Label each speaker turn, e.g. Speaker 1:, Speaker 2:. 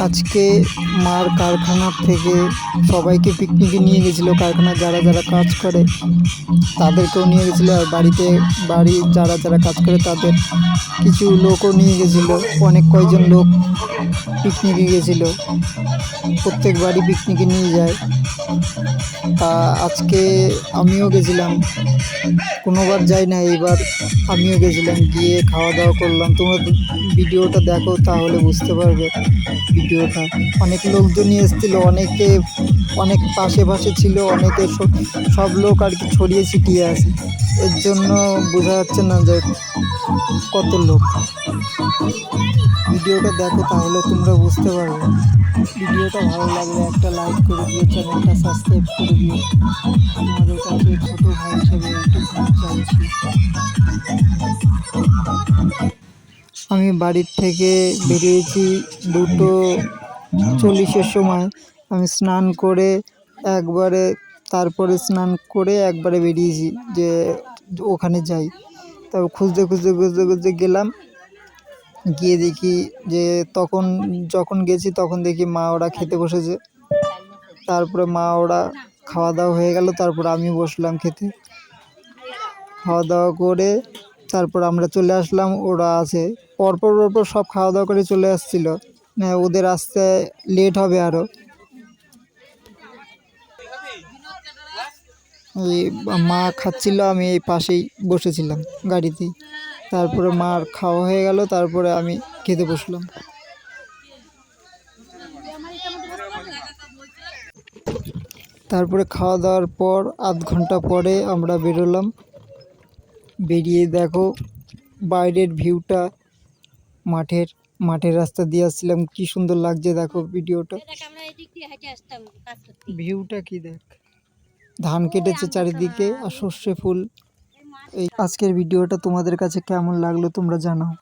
Speaker 1: আজকে মার কারখানার থেকে সবাইকে পিকনিকে নিয়ে গেছিল। কারখানার যারা যারা কাজ করে, তাদেরকেও নিয়ে গেছিল। আর বাড়িতে বাড়ি যারা যারা কাজ করে, তাদের কিছু লোকও নিয়ে গেছিল। অনেক কয়জন লোক পিকনিকে গেছিল। প্রত্যেক বাড়ি পিকনিকে নিয়ে যায়। তা আজকে আমিও গেছিলাম। কোনোবার যাই না এইবার আমিও গেছিলাম। গিয়ে খাওয়া দাওয়া করলাম। তোমরা ভিডিওটা দেখো তাহলে বুঝতে পারবে ভিডিওটা। অনেক লোকজনই এসেছিল, অনেকে, অনেক পাশে পাশে ছিল, অনেকে সব- লোক আর কি ছড়িয়ে ছিটিয়ে আছে। এর জন্য বোঝা যাচ্ছে না যে কত লোক। ভিডিওটা দেখো তাহলে তোমরা বুঝতে পারবে। ভিডিওটা ভালো লাগলে একটা লাইক করে দিও, চ্যানেলটা সাবস্ক্রাইব করে দিও। তোমাদের কাছে ছোটো ভাই হিসেবে এইটুকু চাইছি। আমি বাড়ির থেকে বেরিয়েছি দুটো চল্লিশের সময়। আমি স্নান করে একবারে, তারপরে স্নান করে একবারে বেরিয়েছি যে ওখানে যাই। তারপর খুঁজতে খুঁজতে খুঁজতে খুঁজতে গেলাম। গিয়ে দেখি যে তখন যখন গেছি তখন দেখি মা ওরা খেতে বসেছে। তারপরে মা ওরা খাওয়া দাওয়া হয়ে গেল, তারপর আমি বসলাম খেতে। খাওয়া দাওয়া করে তারপর আমরা চলে আসলাম ওরা আছে। পরপর পরপর সব খাওয়া দাওয়া করে চলে আসছিল। হ্যাঁ, ওদের আসতে লেট হবে আরও এই মা খাচ্ছিল আমি এই পাশেই বসেছিলাম গাড়িতেই তারপরে মার খাওয়া হয়ে গেল তারপরে আমি খেতে বসলাম। তারপরে খাওয়া দাওয়ার পর আধ ঘণ্টা পরে আমরা বেরোলাম। বেরিয়ে দেখো বাইরের ভিউটা মাঠের মাঠের রাস্তা দিয়ে আসছিলাম। কি সুন্দর লাগছে দেখো ভিডিওটা। ভিউটা কি দেখ? ধান কেটেছে চারিদিকে আর সর্ষে ফুল। এই আজকের ভিডিওটা তোমাদের কাছে কেমন লাগল তোমরা জানাও।